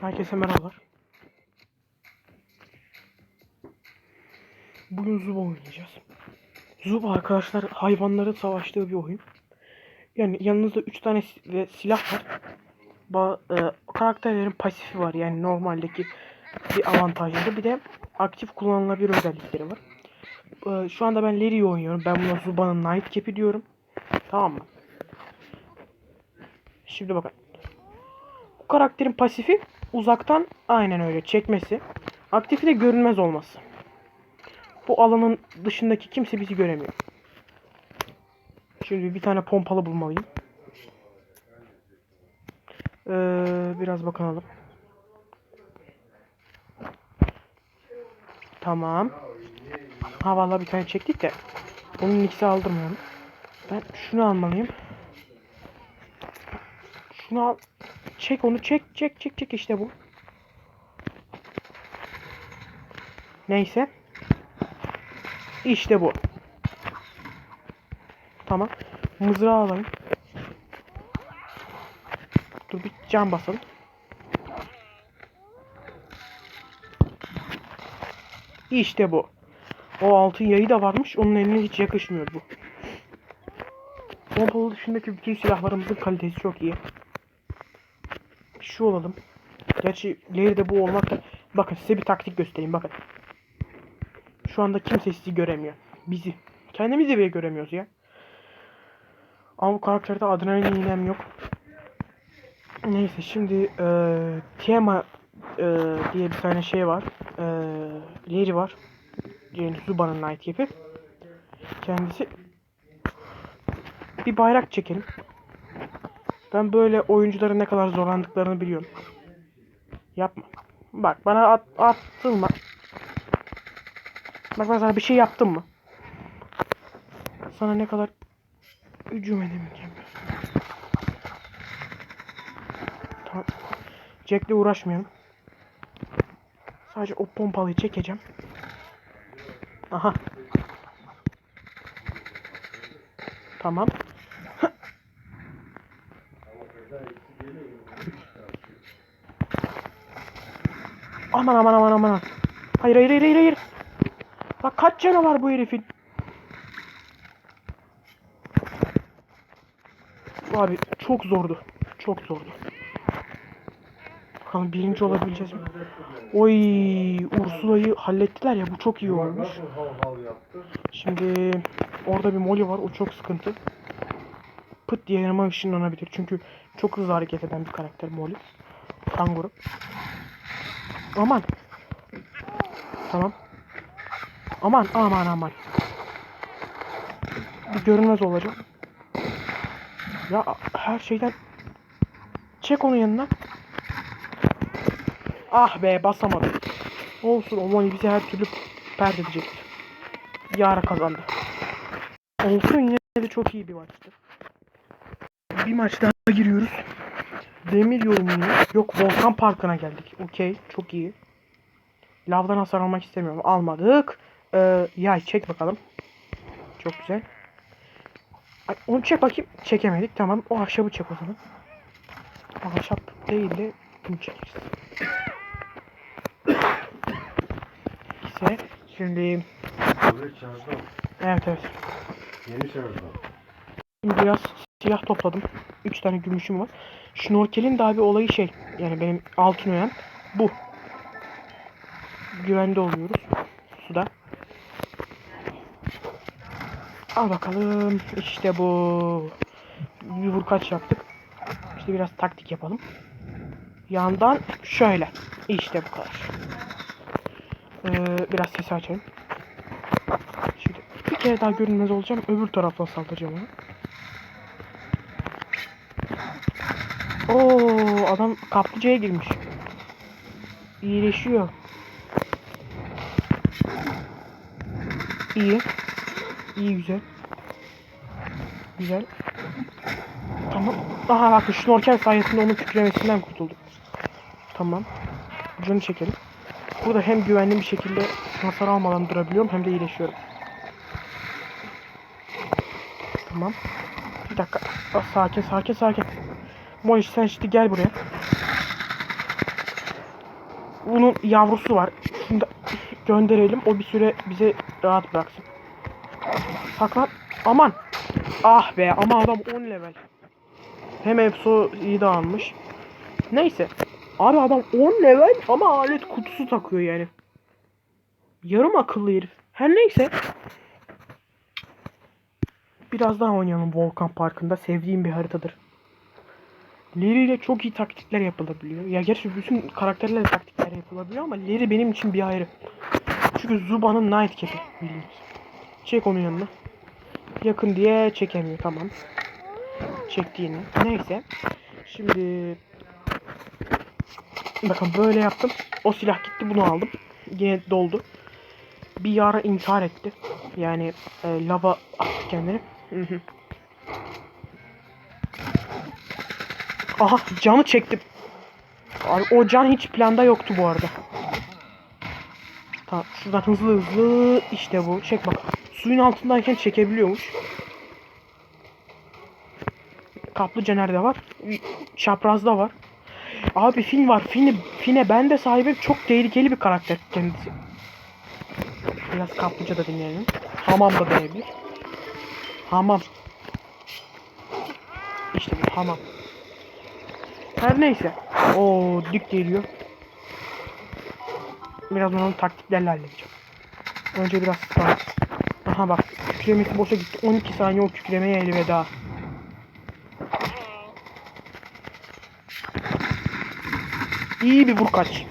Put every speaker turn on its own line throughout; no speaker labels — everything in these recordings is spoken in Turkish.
Herkese merhabalar. Bugün Zuba oynayacağız. Zuba arkadaşlar hayvanların savaştığı bir oyun. Yani yanınızda 3 tane silah var. Ba e, karakterlerin pasifi var yani normaldeki bir avantajları. Bir de aktif kullanılabilir özellikleri var. E, şu anda ben Larry'i oynuyorum. Ben buna Zuba'nın Night Cap'i diyorum. Tamam mı? Şimdi bakın. Bu karakterin pasifi uzaktan aynen öyle çekmesi. Aktifi de görünmez olması. Bu alanın dışındaki kimse bizi göremiyor. Şimdi bir tane pompalı bulmalıyım. Ee, biraz bakalım. Tamam. Ha vallahi bir tane çektik de. Onun ikisi aldırmayalım. Ben şunu almalıyım. Şunu al. Çek onu çek çek çek çek işte bu. Neyse. İşte bu. Tamam. Mızrağı alayım. Dur bir can basalım. İşte bu. O altın yayı da varmış. Onun eline hiç yakışmıyor bu. Pompalı dışındaki bütün silahlarımızın kalitesi çok iyi. Şu olalım. Gerçi Larry'de bu olmakta... Bakın size bir taktik göstereyim bakın. Şu anda kimse sizi göremiyor. Bizi. Kendimizi bile göremiyoruz ya. Ama bu karakterde adrenalin iğnem yok. Neyse şimdi eee Tiema eee, diye bir tane şey var. Eee Larry var. Yani Zuba'nın Night Cap'i. Kendisi bir bayrak çekelim. Ben böyle oyuncuların ne kadar zorlandıklarını biliyorum. Yapma. Bak bana at, attırma. Bak ben sana bir şey yaptım mı? Sana ne kadar hücum edemeyeceğim. Tamam. Jack'le uğraşmayalım. Sadece o pompalıyı çekeceğim. Aha. Tamam. Aman aman aman aman. Hayır hayır hayır hayır. Bak kaç canı var bu herifin. Abi çok zordu. Çok zordu. Bakalım birinci olabileceğiz mi? Oy Ursula'yı hallettiler ya bu çok iyi olmuş. Şimdi orada bir Molly var o çok sıkıntı. Pıt diye yanıma ışınlanabilir çünkü çok hızlı hareket eden bir karakter Molly. Kanguru. Aman. Tamam. Aman aman aman. Bir görünmez olacak. Ya her şeyden çek onun yanına. Ah be basamadım. Olsun Omoni bizi her türlü edecektir. Yara kazandı. Olsun yine de çok iyi bir maçtı. Bir maç daha giriyoruz. Demir yolunu yok Volkan Parkı'na geldik. Okey çok iyi. Lavdan hasar almak istemiyorum. Almadık. Ee, yay çek bakalım. Çok güzel. Ay, onu çek bakayım. Çekemedik. Tamam. O ahşabı çek o zaman. Ahşap değil de bunu çekeriz. Güzel. Şimdi
Evet
evet.
Yeni şarjda.
Şimdi biraz siyah topladım. 3 tane gümüşüm var. Şnorkelin daha bir olayı şey. Yani benim altın önem bu. Güvende oluyoruz. Suda. Al bakalım. İşte bu. Bir vurkaç yaptık. İşte biraz taktik yapalım. Yandan şöyle. İşte bu kadar. Ee, biraz sesi açayım. Şimdi bir kere daha görünmez olacağım. Öbür taraftan saldıracağım onu. Oo adam kaplıcaya girmiş. İyileşiyor. İyi. İyi güzel. Güzel. Tamam. Aha bak şnorkel sayesinde onun kükremesinden kurtulduk. Tamam. Ucunu çekelim. Burada hem güvenli bir şekilde hasar almadan durabiliyorum hem de iyileşiyorum. Tamam. Bir dakika. Sakin sakin sakin. Moliş sen şimdi gel buraya. Bunun yavrusu var. Da gönderelim. O bir süre bize rahat bıraksın. Saklan. Aman. Ah be ama adam 10 level. Hem Epso iyi de almış. Neyse. Abi adam 10 level ama alet kutusu takıyor yani. Yarım akıllı herif. Her neyse. Biraz daha oynayalım Volkan Parkı'nda. Sevdiğim bir haritadır. Larry ile çok iyi taktikler yapılabiliyor. Ya gerçi bütün karakterlerle taktikler yapılabiliyor ama Larry benim için bir ayrı. Çünkü Zuba'nın Night Cap'i bildiğiniz. Çek onun yanına. Yakın diye çekemiyor tamam. Çekti yine. Neyse. Şimdi bakın böyle yaptım. O silah gitti bunu aldım. Yine doldu. Bir yara intihar etti. Yani e, lava attı kendini. Aha canı çektim. Abi, o can hiç planda yoktu bu arada. Tamam şuradan hızlı hızlı işte bu. Çek bak. Suyun altındayken çekebiliyormuş. Kaplıca nerede var? Çaprazda var. Abi Fin var. Fin'i, Fin'e ben de sahibim. Çok tehlikeli bir karakter kendisi. Biraz kaplıca da dinleyelim. Hamam da denebilir. Hamam. İşte bu hamam. Her neyse. O dik geliyor. Biraz onun taktiklerle halledeceğim. Önce biraz sağ. Aha bak. Kükremesi boşa gitti. 12 saniye o kükremeye elveda. İyi bir vur kaç.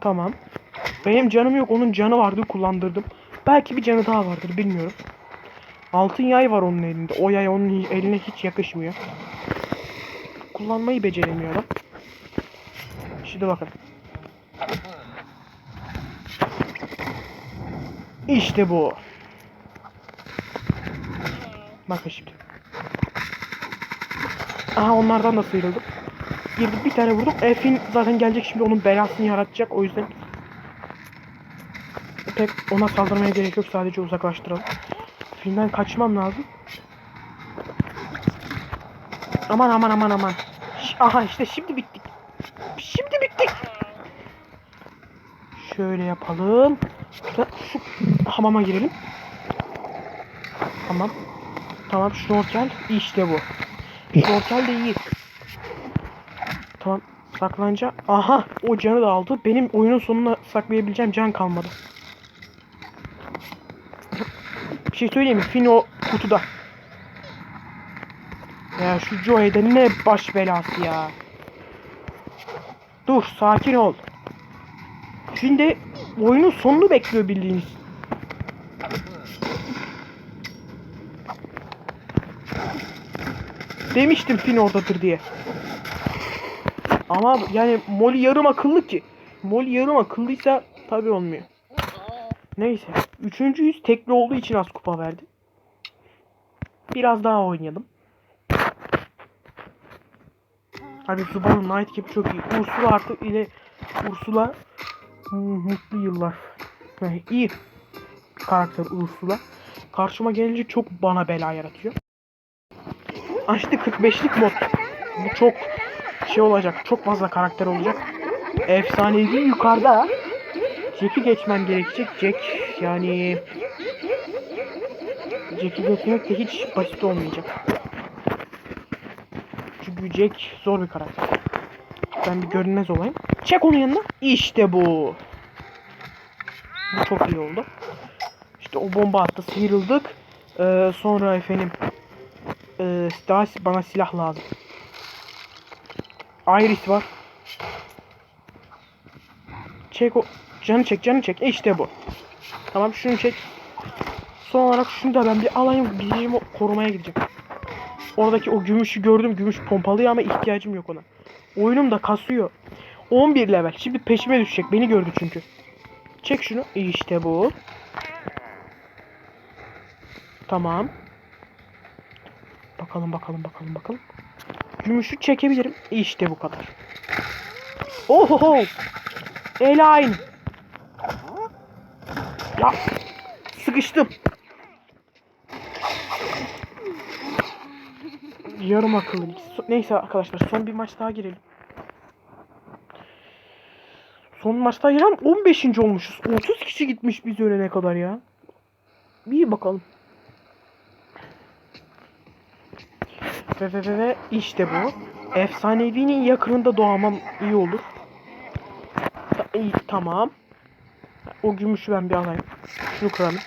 Tamam. Benim canım yok. Onun canı vardı kullandırdım. Belki bir canı daha vardır bilmiyorum. Altın yay var onun elinde. O yay onun eline hiç yakışmıyor. Kullanmayı beceremiyor adam. Şimdi bakın. İşte bu. Bakın şimdi. Aha onlardan da sıyrıldım. Girdim bir tane vurdum. Efin zaten gelecek şimdi onun belasını yaratacak. O yüzden pek ona saldırmaya gerek yok. Sadece uzaklaştıralım. Filmden kaçmam lazım. Aman aman aman aman. Aha işte şimdi bittik. Şimdi bittik. Şöyle yapalım. Şurada şu hamama girelim. Tamam. Tamam şnorkel işte bu. Şnorkel de iyi. Tamam saklanca. Aha o canı da aldı. Benim oyunun sonuna saklayabileceğim can kalmadı. Bir şey söyleyeyim mi? Fin o kutuda. Ya şu Joey'de ne baş belası ya. Dur sakin ol. Şimdi oyunun sonunu bekliyor bildiğiniz. Demiştim Fin oradadır diye. Ama yani Molly yarım akıllı ki. Molly yarım akıllıysa tabi olmuyor. Neyse. Üçüncüyüz tekli olduğu için az kupa verdi. Biraz daha oynayalım. Hadi Zuba'nın Night Cap çok iyi. Ursula artık ile Ursula mutlu yıllar. Yani iyi karakter Ursula. Karşıma gelince çok bana bela yaratıyor. Açtı 45'lik mod. Bu çok şey olacak. Çok fazla karakter olacak. Efsanevi yukarıda. Jack'i geçmem gerekecek. Jack yani Jack'i geçmek de hiç basit olmayacak. Jack zor bir karakter. Ben bir görünmez olayım. Çek onun yanına. İşte bu. Bu çok iyi oldu. İşte o bomba attı. Sıyrıldık. Ee, sonra efendim ee, daha bana silah lazım. Iris var. Çek o. Canı çek, canı çek. İşte bu. Tamam şunu çek. Son olarak şunu da ben bir alayım. Gideceğim korumaya gideceğim. Oradaki o gümüşü gördüm. Gümüş pompalıyor ama ihtiyacım yok ona. Oyunum da kasıyor. 11 level. Şimdi peşime düşecek. Beni gördü çünkü. Çek şunu. İşte bu. Tamam. Bakalım bakalım bakalım bakalım. Gümüşü çekebilirim. İşte bu kadar. Ohoho. El aynı. Ya sıkıştım. Yarım akıllı. Neyse arkadaşlar son bir maç daha girelim. Son maçta İran 15. olmuşuz. 30 kişi gitmiş biz ölene kadar ya. Bir bakalım. Ve ve ve ve işte bu. Efsanevinin yakınında doğamam iyi olur. Ta- iyi, tamam. O gümüşü ben bir alayım. Şunu kıralım.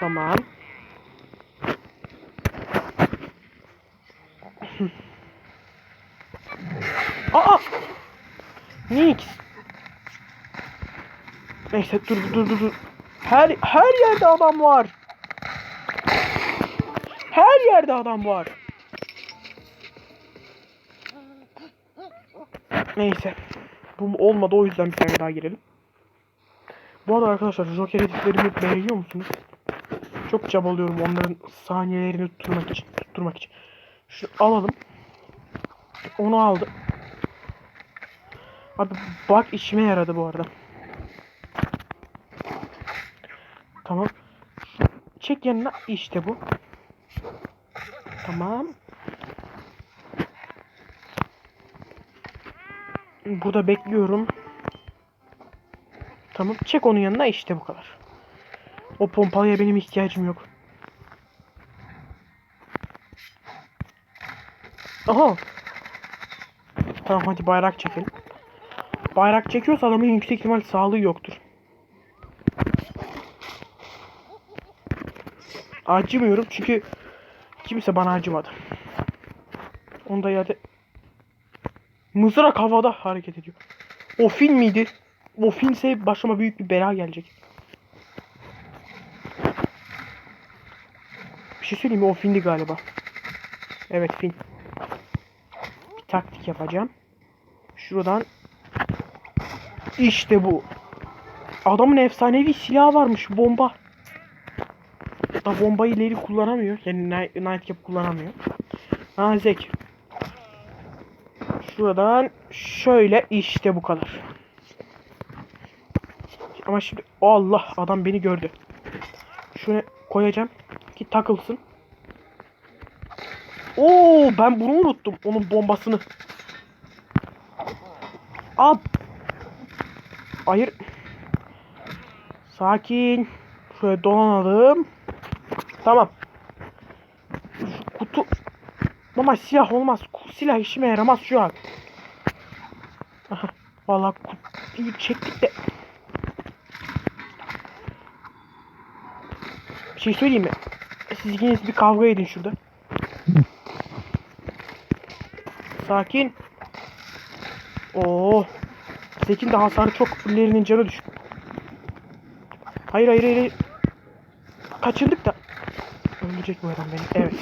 Tamam. Niye ikisi? Neyse dur dur dur dur. Her her yerde adam var. Her yerde adam var. Neyse. Bu olmadı o yüzden bir tane daha girelim. Bu arada arkadaşlar Joker editlerimi beğeniyor musunuz? Çok çabalıyorum onların saniyelerini tutturmak için. Tutturmak için. Şu alalım. Onu aldım. Abi bak işime yaradı bu arada. Tamam. Çek yanına işte bu. Tamam. Burada bekliyorum. Tamam. Çek onun yanına işte bu kadar. O pompalıya benim ihtiyacım yok. Aha. Tamam hadi bayrak çekelim. Bayrak çekiyorsa adamın yüksek ihtimal sağlığı yoktur. Acımıyorum çünkü kimse bana acımadı. Onda yerde mızrak havada hareket ediyor. O film miydi? O filmse başıma büyük bir bela gelecek. Bir şey söyleyeyim mi? O filmdi galiba. Evet film. Bir taktik yapacağım. Şuradan işte bu. Adamın efsanevi silahı varmış bomba. Da bombayı ileri kullanamıyor. Yani Night, Nightcap kullanamıyor. Ha Zek. Şuradan şöyle işte bu kadar. Ama şimdi Allah adam beni gördü. Şunu koyacağım ki takılsın. Oo ben bunu unuttum. Onun bombasını. Ab. Hayır. Sakin. Şöyle dolanalım. Tamam. Şu kutu. Ama silah olmaz. Silah işime yaramaz şu an. Aha. Vallahi kutuyu çektik de. Bir şey söyleyeyim mi? Siz ikiniz bir kavga edin şurada. Sakin. Oo. Zekin de hasarı çok fullerinin canı düşük. Hayır hayır hayır. Kaçırdık da. Öldürecek bu adam beni. Evet.